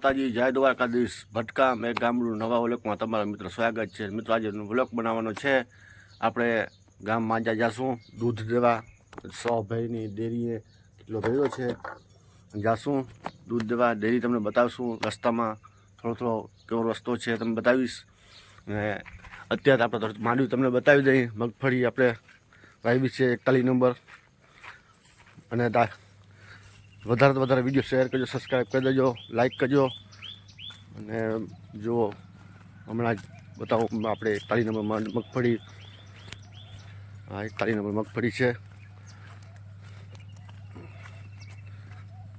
માતાજી જય દ્વારકાધીશ. ભટકા એક ગામડું નવા વ્લોગમાં તમારા મિત્રો સ્વાગત છે. મિત્રો, આજે વ્લોગ બનાવવાનો છે. આપણે ગામ માંજા જાશું. દૂધ દેવા. સો ભાઈની ડેરીએ કેટલો ભર્યો છે. જાશું. દૂધ દેવા, ડેરી તમને બતાવશું. રસ્તામાં થોડો થોડો કેવો રસ્તો છે તમને બતાવીશ. અને અત્યારે આપણે માંડવી તમને બતાવી દઈએ. મગફળી આપણે વાવી છે એકતાલીસ નંબર. અને વધારે વધારે વીડિયો શેર કરજો સબસ્ક્રાઈબ કરી દેજો લાઈક કરજો. અને જુઓ, હમણાં જ બતાવો, આપણે એકતાલીસ નંબરમાં મગફળી. હા એકતાલીસ નંબર મગફળી છે.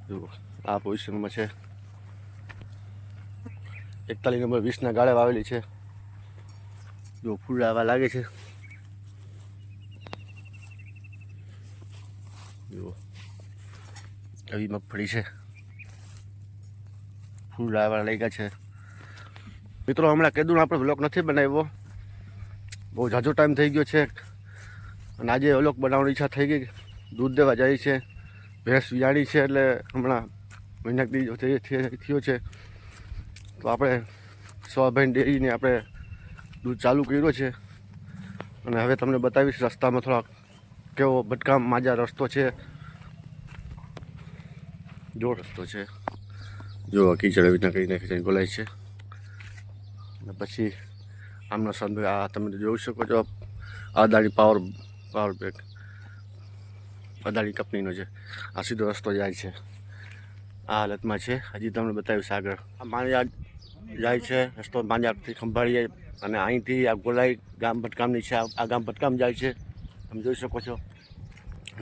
જુઓ, આ પોઝિશનમાં છે. એકતાલીસ નંબર વીસના ગાળે વાવેલી છે. જો ફૂલ આવવા લાગે છે. જુઓ. આવી મગફળી છે ફૂલ આવવા લાગ્યા છે મિત્રો હમણાં કીધું આપણે બ્લોક નથી બનાવ્યો બહુ ઝાઝો ટાઈમ થઈ ગયો છે અને આજે અલોક બનાવવાની ઈચ્છા થઈ ગઈ દૂધ દેવા જાય છે। ભેંસ વિયાણી છે એટલે હમણાં મહિના દી થયો છે। તો આપણે સ્વાભાઈ ડેરીને આપણે દૂધ ચાલુ કર્યો છે। અને હવે તમને બતાવીશ રસ્તામાં થોડાક કેવો ભટકામ માજા રસ્તો છે। જો રસ્તો છે. જો કીચડ વિના કરી નાખી ગોલાય છે. અને પછી આમનો સંદર્ભ આ તમે જોઈ શકો છો Adani Power power back Adani કંપનીનો છે. આ સીધો રસ્તો જાય છે. આ હાલતમાં છે. હજી તમને બતાવ્યું સાગર આ માંજા જાય છે રસ્તો માંજાથી ખંભાળીએ અને અહીંથી આ ગોલાઈ ગામ ભટકામની છે. આ ગામ ભટકામ જાય છે. તમે જોઈ શકો છો.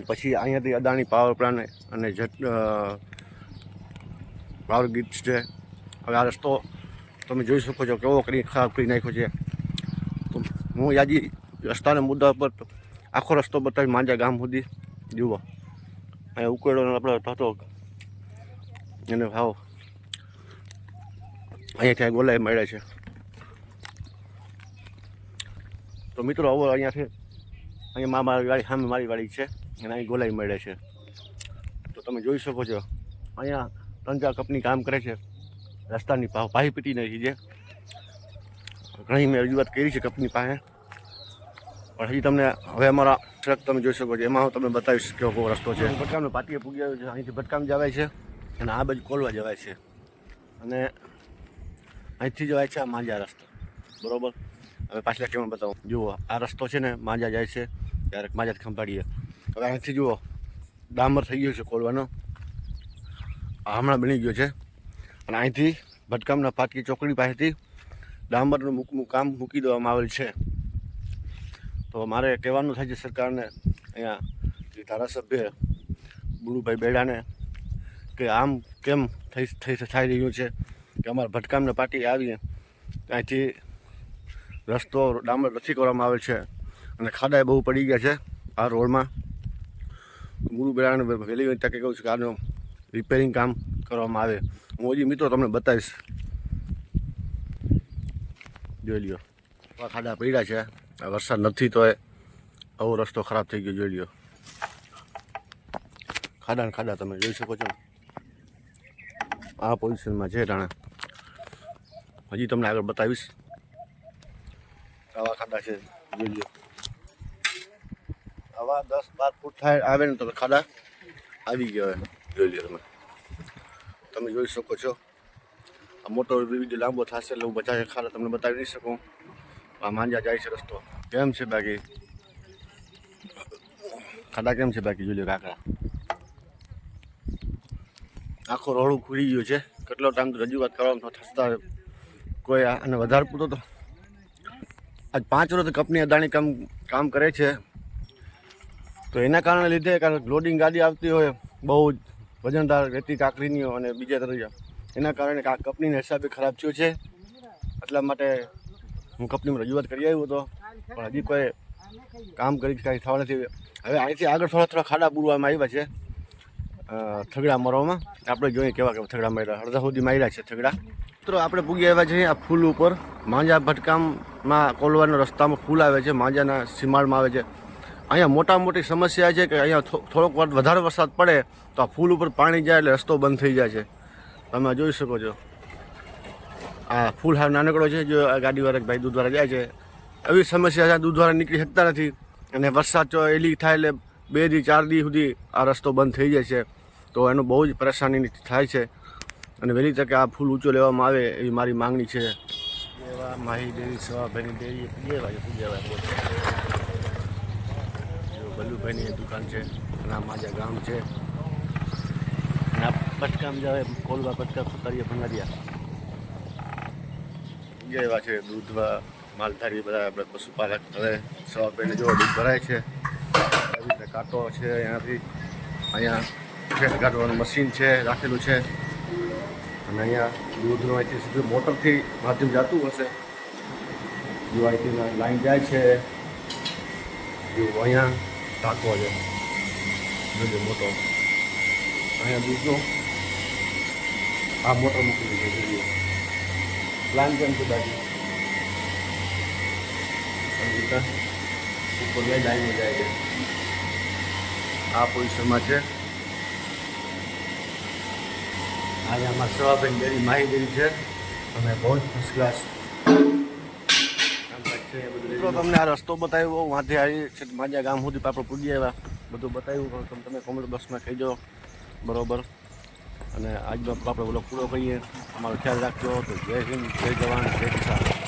પછી અહીંયાથી અદાણી પાવર પ્લાન્ટ અને જટ ગીત છે. હવે આ રસ્તો તમે જોઈ શકો છો કેવો કરી ખરાબ કરી નાખ્યો છે. તો હું યાદી રસ્તાના મુદ્દા પર આખો રસ્તો બતાવી માંજા ગામ સુધી. જુઓ. અહીંયા ઉકેડો આપણે થતો. એને ભાવ અહીંયાથી ગોલાઈ મળે છે. તો મિત્રો, આવો અહીંયાથી અહીંયા મા મારી વાડી સામે મારી વાડી છે. અને અહીં ગોલાઈ મળે છે. તો તમે જોઈ શકો છો. અહીંયા ત્રણ ચાર કંપની કામ કરે છે. રસ્તાની પાહી પીટી નથી છે ઘણી મેં રજૂઆત કરી છે કંપની પાસે. પણ હજી તમને, હવે અમારા ટ્રક તમે જોઈ શકો છો. એમાં હું તમને બતાવીશ કેવો કેવો રસ્તો છે. ભટકામનો પાટીએ પૂગી આવ્યો છે. અહીંથી ભટકામ જવાય છે અને આ બાજુ કોલવા જવાય છે. અને અહીંથી જવાય છે આ માંજા રસ્તો. બરાબર? હવે પાછલા કેમ બતાવું. જુઓ, આ રસ્તો છે ને, માંજા જાય છે. ક્યારેક માંજા ખંભાળીએ. હવે અહીંથી જુઓ, ડામર થઈ ગયો છે ખોલવાનો આ હમણાં બની ગયો છે. અને અહીંથી ભટકામના પાટકી ચોકડી પાસેથી ડામરનું મૂકવું કામ મૂકી દેવામાં આવેલ છે. તો મારે કહેવાનું થાય છે સરકારને, અહીંયા જે ધારાસભ્ય ગુરુભાઈ બેડાને કે આમ કેમ થઈ થઈ થઈ રહ્યું છે કે અમારા ભટકામને પાટી આવીને ત્યાંથી રસ્તો ડામર નથી કરવામાં આવે છે અને ખાડા બહુ પડી ગયા છે આ રોડમાં. ગુરુ બેડાને વહેલી તકે કહું છું કે આનું રિપેરિંગ કામ કરવામાં આવે. હું હજી મિત્રો તમને બતાવીશ. જોઈ લ્યો. આ ખાડા પડ્યા છે. આ વરસાદ નથી તો એ આવો રસ્તો ખરાબ થઈ ગયો, જોઈ લ્યો. ખાડા ને ખાડા તમે જોઈ શકો છો. આ પોઝિશનમાં છે રાણા હજી તમને આગળ બતાવીશ. આવા ખાડા છે, જોઈ લ્યો. આવા દસ બાર ફૂટ થાય, આવે ને તો ખાડા આવી ગયા જોઈ લઈએ તમે. તમે જોઈ શકો છો. આ મોટો વીડિયો લાંબો થશે એટલે હું બધા ખાલી તમને બતાવી નહીં શકું. આ માંજા જાય છે રસ્તો. કેમ છે બાકી? ખાડા કેમ છે બાકી? જોઈ લો કાકડા આખો રોડું ખુલી ગયું છે. કેટલો ટાઈમ રજૂઆત કરવામાં થતા કોઈ અને વધારે પૂરતો તો આજ પાંચ વર્ષ કંપની અદાણી કામ કામ કરે છે. તો એના કારણે લીધે કારણ લોડિંગ ગાડી આવતી હોય, બહુ જ વજનદાર રેતી કાકરીની અને બીજા તરફ એના કારણે કંપનીના હિસાબે ખરાબ થયું છે. એટલા માટે હું કંપનીમાં રજૂઆત કરી આવ્યો હતો. પણ હજી કોઈ કામ કરી કાંઈ થવા નથી હવે અહીંથી આગળ થોડા થોડા ખાડા પૂરવામાં આવ્યા છે. થગડા મરવામાં. આપણે જોઈએ કેવા કેવા થગડા માર્યા. અડધા સુધી માર્યા છે થગડા. મિત્રો, આપણે પૂગી આવ્યા છીએ આ ફૂલ ઉપર. માંજા ભટકામમાં કોલવાના રસ્તામાં ફૂલ આવે છે. માંજાના સીમાડમાં આવે છે. અહીંયા મોટા મોટી સમસ્યા છે કે અહીંયા થોડોક વધારે વરસાદ પડે તો આ ફૂલ ઉપર પાણી જાય એટલે રસ્તો બંધ થઈ જાય છે. તમે જોઈ શકો છો. આ ફૂલ હાવ નાનકડો છે, જો ગાડીવાળા ભાઈ દૂધવાળા જાય છે. એવી સમસ્યા છે દૂધવાળા નીકળી શકતા નથી અને વરસાદ જો એલી થાય એટલે બે દી ચાર દી સુધી આ રસ્તો બંધ થઈ જાય છે. તો એનો બહુ જ પરેશાની થાય છે. અને વહેલી તકે આ ફૂલ ઊંચો લેવામાં આવે એવી મારી માંગણી છે. માહી ડેરી સવાભાઈની દેવી પૂજેવા છે. પૂજેવા બલ્લુભાઈની દુકાન છે અને આ માજા ગામ છે. અને આ પટકામ જાવે કોલવા પટકા કરીએ ભંગારિયા જે એવા છે, દૂધવા, માલધારી બધા આપણે પશુપાલક હવે સવાભાઈને જો દૂધ ભરાય છે. આવી રીતે કાંટો છે અહીંયાથી. અહીંયા ફેટ કાઢવાનું મશીન છે, રાખેલું છે. અને અહીંયા દૂધનું અહીંથી સીધું મોટરથી માધ્યમ જતું હશે. જો અહીંથી લાઈન જાય છે. જો અહીંયા ટાંકો છે જોજો મોટો અહીંયા દૂધનો આ મોટો મૂકી દીધો જોઈએ પ્લાન કેમ છે બાજુ રીતે ઉપર લઈ લાઈન જાય છે આ પોઝિશનમાં છે આજે અમારા સવાબેન ડેરી માહી ડેરી છે અને બહુ જ ફર્સ્ટ ક્લાસ મિત્રો, તમને આ રસ્તો બતાવ્યો વાંધે આવી છે માજા ગામ સુધી આપણે પૂજી આવ્યા. બધું બતાવ્યું તમે તમે કોમેન્ટ બોક્સમાં કહીજો. બરોબર. અને આજનો આપણે બોલો પૂરો કરીએ. અમારો ખ્યાલ રાખજો. તો જય હિન્દ, જય જવાન, જય કિસાન.